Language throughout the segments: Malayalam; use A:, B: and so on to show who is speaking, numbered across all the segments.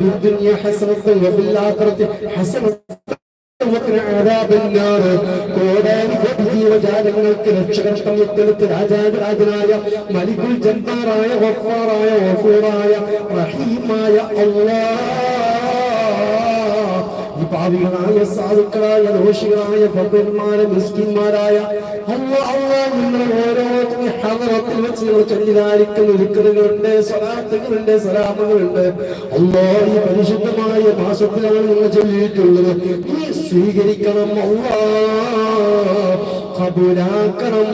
A: في الدنيا حسنة وفي الآخرة حسنة وقنا عذاب النار കോടാനി കോടി ജീവജാലങ്ങൾക്ക് രക്ഷകർത്തം എത്തെടുത്ത് രാജാതിരാജനായ മലികുൽ ജന്മാറായ വഫാറായ വഫൂറായ റഹീമായ അല്ലാഹ് ഈ പാവികളായ സാധുക്കളായ ദോഷികളായ ഭക്തന്മാരെ മിസ്കിന്മാരായ അല്ല അല്ല നിങ്ങൾ ഓരോരുത്തരും ഹദറത്തിൽ വെച്ച് നിങ്ങൾ ചൊല്ലിതാരിക്കുന്ന വിക്കറുകളുണ്ട് സ്വലാത്തുകളുണ്ട് സലാമുകളുണ്ട്. പരിശുദ്ധമായ മാസത്തിലാണ് നിങ്ങൾ ചൊല്ലിയിട്ടുള്ളത്. നീ സ്വീകരിക്കണം അല്ലാ കബൂലാക്കണം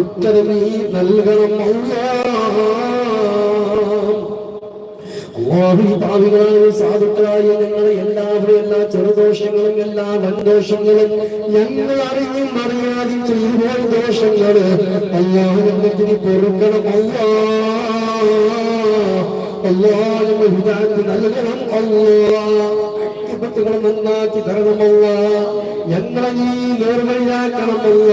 A: ഉത്തരം നീ നൽകണം അല്ലാ സാധുക്കളായ ഞങ്ങളെ എല്ലാവരും എല്ലാ ചെറുദോഷങ്ങളും എല്ലാ വൻദോഷങ്ങളും ഞങ്ങൾ അറിഞ്ഞും അറിയാതെ പോയ ദോഷങ്ങൾ ഞങ്ങൾക്ക് പൊറുക്കണം. അള്ളാഹു ഹിദായത്ത് നൽകണം. അല്ലാ വിപത്തുകൾ നന്നാക്കി തരണമല്ല ഞങ്ങളെ നീ നേർവഴിയാക്കണമല്ല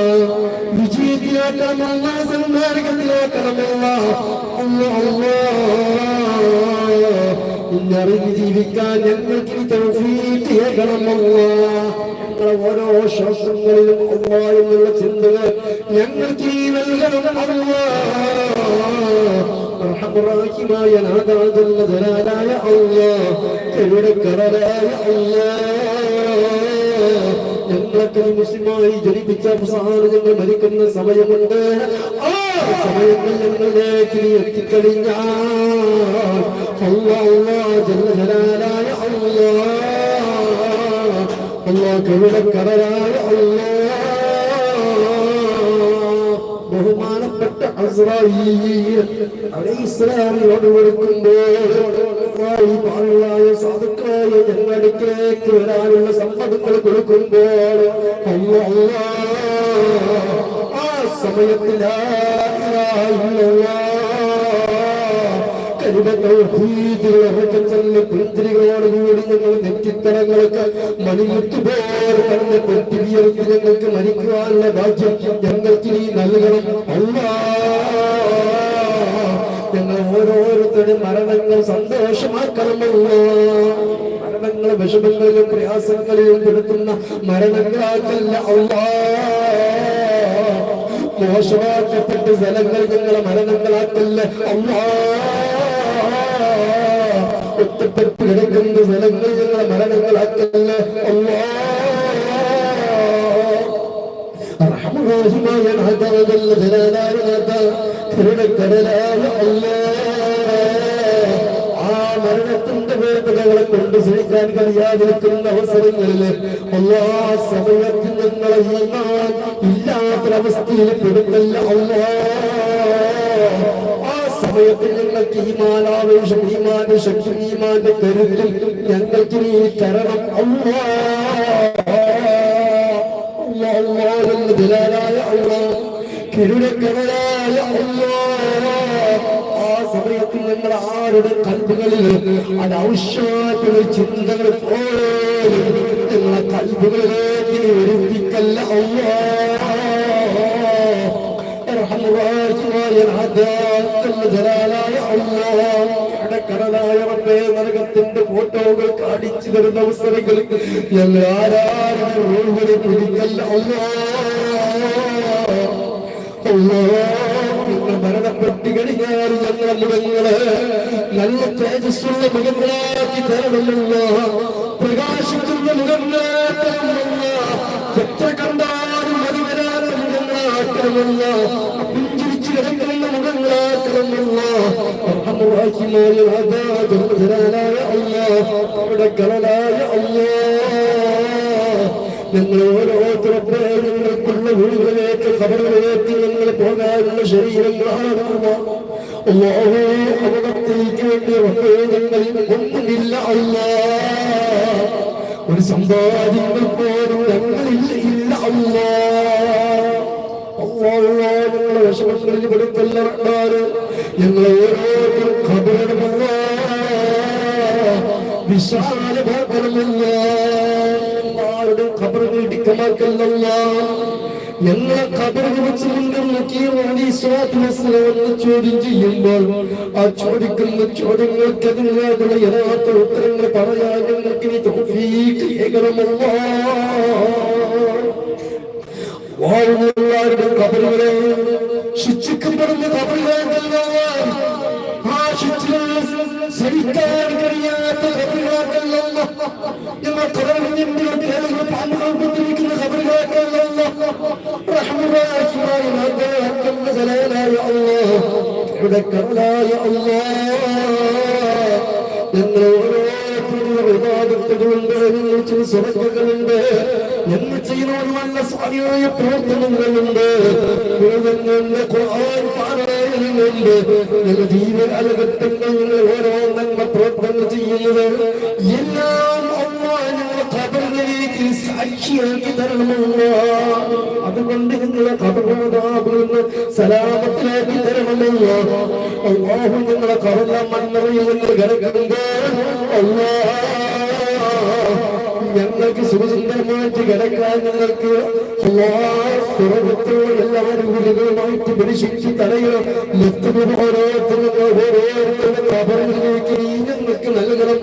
A: വിജയത്തിലാക്കണമല്ല സന്മാർഗത്തിലാക്കണമല്ല അല്ല അല്ലാ ഇന്നറിഞ്ഞ് ജീവിക്കാൻ ഞങ്ങൾക്ക് ഞങ്ങളെ ഓരോ ശ്വാസങ്ങളിലും അല്ലാ ചിന്തകൾ ഞങ്ങൾക്ക് നീ നൽകണം അല്ലാ റഹ്മറാഹിമായ കരുണക്കടലായ അല്ലാഹ് ഞങ്ങളൊക്കെ മുസ്ലിമായി ജനിപ്പിച്ച അവസാനം ഞങ്ങൾ മരിക്കുന്ന സമയമുണ്ട്. ആ സമയങ്ങൾ ഞങ്ങളിലേക്ക് നീ എത്തിക്കഴിഞ്ഞാൽ അല്ലാഹ് അല്ലാഹ് ജല്ല ജലാലായ അല്ലാഹ് അല്ലാഹ് കരുണക്കടലായ അല്ലാഹ് ബഹുമാനപ്പെട്ട അസ്രായീൽ അലൈഹിസ്സലാമിനോട് കൊടുക്കുമ്പോൾ സാധുക്കളായ ഞങ്ങളടുക്കിലേക്ക് വരാനുള്ള സമ്മതങ്ങൾ കൊടുക്കുമ്പോൾ അല്ലാ അല്ലാ ഇല്ലല്ലാഹ് പുഞ്ചിരികളോടുകൂടി ഞങ്ങൾ നെറ്റിത്തരങ്ങൾക്ക് പൊട്ടിവിയർത്ത് ഞങ്ങൾക്ക് മരിക്കുവാനുള്ള ഭാഗ്യം ഞങ്ങൾക്ക് നീ നൽകണം. അല്ലാ ഞങ്ങൾ ഓരോരുത്തരുടെ മരണങ്ങൾ സന്തോഷമാക്കണമല്ല. മരണങ്ങളെ വിഷമങ്ങളിലും പ്രയാസങ്ങളിലും പെടുത്തുന്ന മരണങ്ങളാക്കല്ല അല്ലാ മോശമാക്കപ്പെട്ട സ്ഥലങ്ങൾ നിങ്ങളെ മരണങ്ങളാക്കല്ല. അല്ലാ ഒറ്റപ്പെട്ട് കിടക്കുന്ന സ്ഥലങ്ങൾ നിങ്ങളെ മരണങ്ങളാക്കല്ല. അല്ലാ റഹ്മാനായ നാഥാ ജല്ല ജലാലായ നാഥാ കരുണക്കടലായ അല്ലാ ആ മരണത്തിന്റെ വേദനകളെ കൊണ്ട് സഹിക്കാൻ കഴിയാതിരിക്കുന്ന അവസരങ്ങളിൽ എല്ലാ സമയത്ത് ഞങ്ങളെ ഇല്ലാത്തൊരവസ്ഥയിൽ പെടുന്നല്ല അല്ലാ. ഞങ്ങൾക്ക് ഞങ്ങൾക്ക് നീ തരണം. അല്ലാ. എന്ന സമയത്ത് ഞങ്ങൾ ആരുടെ കൽബുകളിൽ അനാവശ്യമായിട്ടുള്ള ചിന്തകൾ പോലും ഞങ്ങളെ കൽബുകളിലേക്ക് ഒരുപ്പിക്കല്ല ഫോട്ടോകൾ കാണിച്ചു തരുന്ന അവസരങ്ങളിൽ ഞങ്ങൾ ആരാരും പിടിക്കല്ലോ പിടിക്കല്ല നിങ്ങൾ കഴിഞ്ഞാൽ ഞങ്ങളെ മുഖങ്ങള് നല്ല തേജസ്സുള്ള മുഖങ്ങളാക്കി തരണമല്ല പ്രകാശിക്കുന്ന മുഖങ്ങളാക്കണമല്ല എത്ര കണ്ടാലും മതി വരാത്ത മുഖങ്ങളാക്കണമല്ല പുഞ്ചിരിച്ചു കിടക്കുന്ന മുഖങ്ങളാക്കണമല്ല അവിടെ കളനായ അല്ലാ ഞങ്ങൾ ഓരോരുത്തരുടെ ഞങ്ങൾക്കുള്ള വീടുകളിലേക്ക് ഖബറുകളിലേക്ക് ഞങ്ങൾ പോകാനുള്ള ശരീരങ്ങളാണ് ഒരു സമ്പാദ്യങ്ങൾ പോലും ഞങ്ങളില്ല ഇല്ല അല്ലാ അല്ലാഹു ഞങ്ങളെ വിഷമങ്ങളിൽ കൊടുക്കല്ല റബ്ബാന് ഞങ്ങളെ ഓരോരുത്തരും ഖബറിടുമല്ല വിശാലമാക്കണമല്ല. ആരുടെ ഇടിക്കമാക്കല്ല ഞങ്ങളെ കബറിൽ വെച്ച് മുന്നിൽ നോക്കിയ ചോദ്യം ആ ചോദിക്കുന്ന ചോദ്യങ്ങൾക്ക് അതിനുള്ള യഥാർത്ഥ പറയാൻ ഞങ്ങൾക്ക് നീ തൗഫീഖ് ഏകണമല്ലാ വാഴുന്നവരുടെ കബറുകളെ ശിക്ഷിക്കപ്പെടുന്ന കബറുകളല്ല ആ ശിക്ഷകൾ സഹിക്കാൻ കഴിയാത്ത കബറുകളാക്കല്ല ഞങ്ങൾ കബറിന്റെ കബലായ അല്ലാഹ് ഞങ്ങൾ ഓരോരുത്തരും വിവാദത്തുകളുണ്ട് ഞങ്ങൾ ചില സ്വരങ്ങളുണ്ട് ഞങ്ങൾ ചെയ്യുന്ന ഒരു നല്ല സ്വാധീനമായ പ്രവർത്തനങ്ങളുണ്ട്. പാരായണങ്ങളുണ്ട് ഞങ്ങൾ ജീവകാലഘട്ടങ്ങൾ ഞങ്ങൾ ഓരോ നന്മ പ്രവർത്തനങ്ങൾ ചെയ്യുന്നത് എല്ലാ സാക്ഷിയാക്കി തരണമല്ലോ അതുകൊണ്ട് നിങ്ങളെ ഖബറുന്ന് സലാമത്തിലാക്കി തരണമല്ലോ അള്ളാഹു നിങ്ങളെ കറുന്ന മണ്ണറിയിൽ നിന്ന് കിടക്കുന്നത് ഞങ്ങൾക്ക് സുഖസുന്ദരമായിട്ട് കിടക്കാൻ സ്വർഗത്തോ എല്ലാവരും വീടുകളുമായിട്ട് പിടിശിച്ച് തടയണം നിർത്തുന്നത് ഓരോരുത്തരും ഓരോരുത്തരുടെ കബറിലേക്ക് ഞങ്ങൾക്ക് നൽകണം.